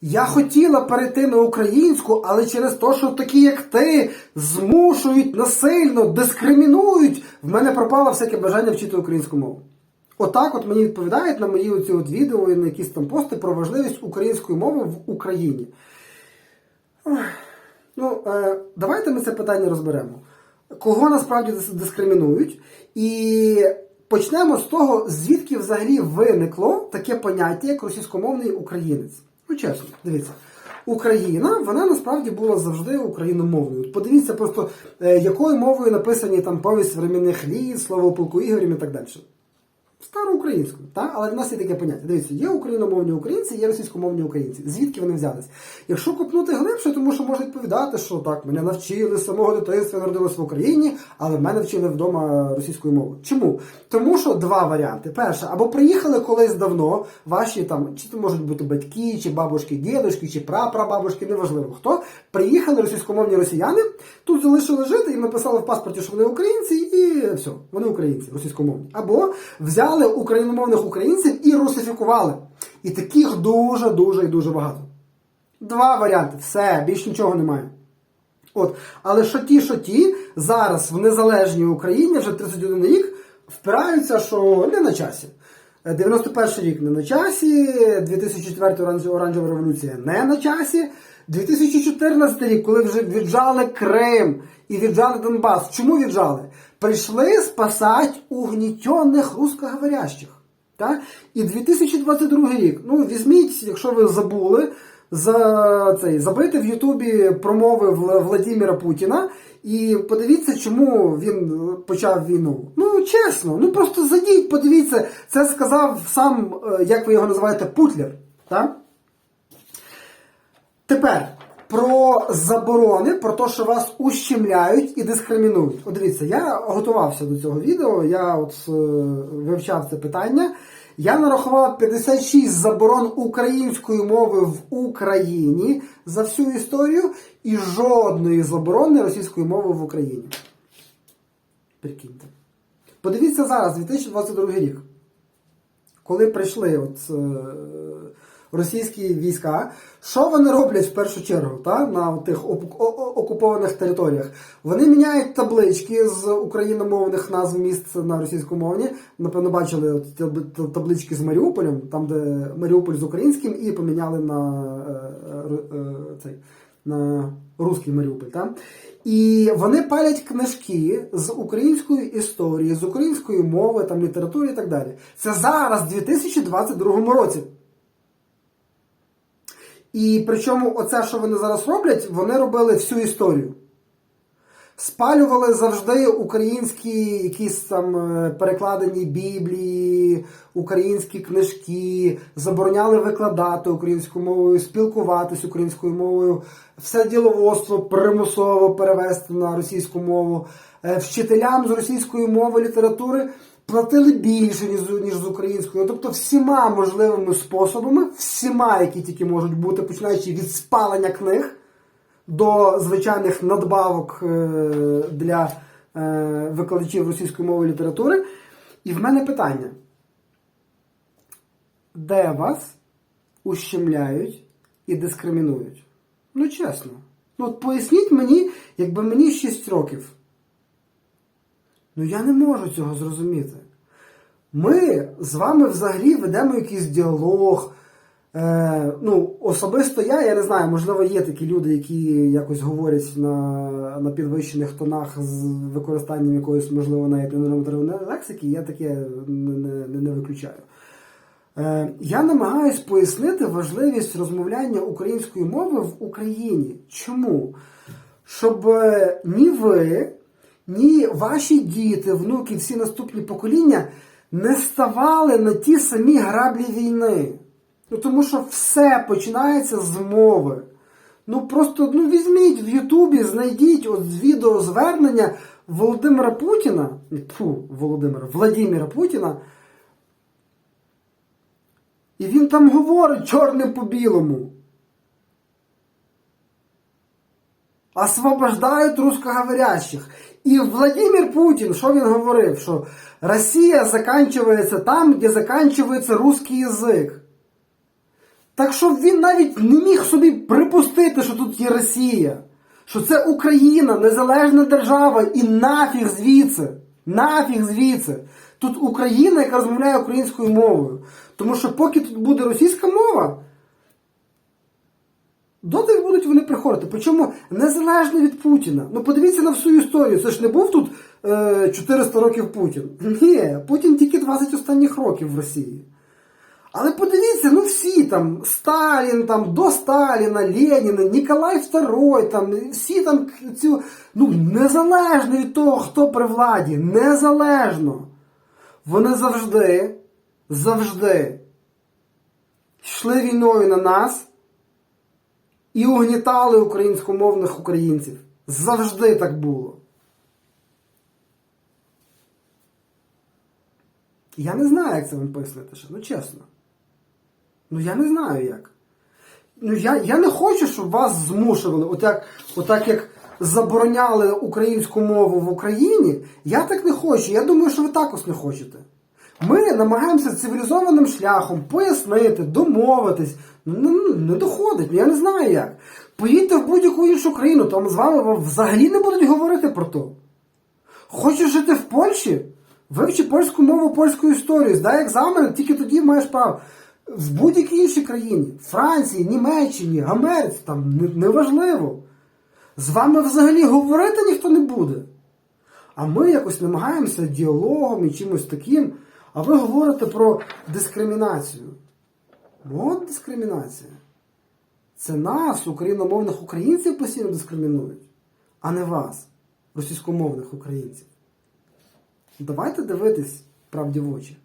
Я хотіла перейти на українську, але через те, що такі, як ти, змушують насильно, дискримінують, в мене пропало всяке бажання вчити українську мову. Отак от мені відповідають на мої оці от відео і на якісь там пости про важливість української мови в Україні. Ну, е, давайте ми це питання розберемо. Кого насправді дискримінують? І почнемо з того, звідки взагалі виникло таке поняття, як російськомовний українець. Ну, чесно, дивіться. Україна, вона насправді була завжди україномовною. Подивіться просто, е, якою мовою написані там повість временних літ, слово полку ігорів і так далі. Староукраїнською, так? але в нас є таке поняття. Дивіться, є україномовні українці, є російськомовні українці. Звідки вони взялись? Якщо копнути глибше, тому що можна відповідати, що так, мене навчили з самого дитинства, я народилась в Україні, але мене вчили вдома російською мовою. Чому? Тому що два варіанти. Перше, або приїхали колись давно, ваші там, чи це можуть бути батьки, чи бабушки, дідушки, чи прапрабабушки, неважливо хто. Приїхали російськомовні росіяни, тут залишили жити, їм написали в паспорті, що вони українці, і все, вони українці, російськомовні. Або взяли україномовних українців і русифікували. І таких дуже, дуже і дуже багато. Два варіанти. Все, більш нічого немає. От. Але що ті, що ті, зараз в незалежній Україні вже 31 рік впираються, що не на часі. Е, 91 рік не на часі, 2004 оранжева революція не на часі. 2014 рік, коли вже віджали Крим і віджали Донбас. Чому віджали? Прийшли спасати угнітених русскоговорящих. Так? І 2022 рік. Ну, візьміть, якщо ви забули, за цей забити в Ютубі промови Вла- Владимира Путіна і подивіться, чому він почав війну. Ну, чесно, ну просто зайдіть, подивіться, це сказав сам, е, як ви його називаєте, Путлер. Так? Тепер про заборони, про те, що вас ущемляють і дискримінують. От дивіться, я готувався до цього відео, я от е, вивчав це питання. Я нарахував 56 заборон української мови в Україні за всю історію і жодної заборони російської мови в Україні. Прикиньте. Подивіться зараз, 2022 рік коли прийшли от, е, російські війська, що вони роблять в першу чергу та, на тих окупованих територіях? Вони міняють таблички з україномовних назв міст на російськомовні. Напевно, бачили таблички з Маріуполем, там, де Маріуполь з українським, і поміняли на е, е, е, цей. На русський Маріуполь, так? І вони палять книжки з української історії, з української мови, там, літератури і так далі. Це зараз, в 2022 році. І причому оце, що вони зараз роблять, вони робили всю історію. Спалювали завжди українські якісь там е, перекладені біблії, українські книжки, забороняли викладати українською мовою, спілкуватись українською мовою, все діловодство примусово перевести на російську мову. Е, Вчителям з російської мови літератури платили більше, ніж, з- українською. Тобто всіма можливими способами, всіма, які тільки можуть бути, починаючи від спалення книг до звичайних надбавок е, для е, викладачів російської мови і літератури. І в мене питання: де вас ущемляють і дискримінують? Ну, чесно. Ну, от поясніть мені, якби мені 6 років. Ну я не можу цього зрозуміти. Ми з вами взагалі ведемо якийсь діалог. Е, ну, особисто я, я не знаю, можливо, є такі люди, які якось говорять на, на підвищених тонах з використанням якоїсь, можливо, навіть ненормативної лексики, я таке не, не, не виключаю. Е, я намагаюсь пояснити важливість розмовляння української мови в Україні. Чому? Щоб е, ні ви, ні ваші діти, внуки, всі наступні покоління не ставали на ті самі граблі війни. Ну, тому що все починається з мови. Ну просто ну, візьміть в Ютубі, знайдіть от відеозвернення Володимира Путіна, фу, Володимира, Владимира Путіна. І він там говорить чорним по білому. Освобождають русскоговорящих. І Владимир Путін, що він говорив? Що Росія заканчивается там, де заканчивается русский язик. Так що він навіть не міг собі припустити, що тут є Росія, що це Україна, незалежна держава, і нафіг звідси. Нафіг звідси. Тут Україна, яка розмовляє українською мовою. Тому що поки тут буде російська мова, доти будуть вони приходити. Причому незалежно від Путіна. Ну подивіться на всю історію. Це ж не був тут е, 400 років Путін. Ні, Путін тільки 20 останніх років в Росії. Але подивіться, ну всі там, Сталін, там, до Сталіна, Леніна, Ніколай II, там, всі там цю, ну, незалежно від того, хто при владі, незалежно. Вони завжди, завжди йшли війною на нас і угнітали українськомовних українців. Завжди так було. Я не знаю, як це вам пояснити ще, ну чесно. Ну я не знаю як. Ну я, я не хочу, щоб вас змушували, отак, отак як забороняли українську мову в Україні. Я так не хочу. Я думаю, що ви також не хочете. Ми намагаємося цивілізованим шляхом пояснити, домовитись. Ну, ну, не доходить, ну я не знаю як. Поїдьте в будь-яку іншу країну, там з вами взагалі не будуть говорити про то. Хочеш жити в Польщі? Вивчи польську мову, польську історію, здай екзамен, тільки тоді маєш право. В будь-якій іншій країні, Франції, Німеччині, Америці, там не- неважливо. З вами взагалі говорити ніхто не буде. А ми якось намагаємося діалогом і чимось таким, а ви говорите про дискримінацію. Ну, От дискримінація. Це нас, україномовних українців, постійно дискримінують, а не вас, російськомовних українців. Давайте дивитись правді в очі.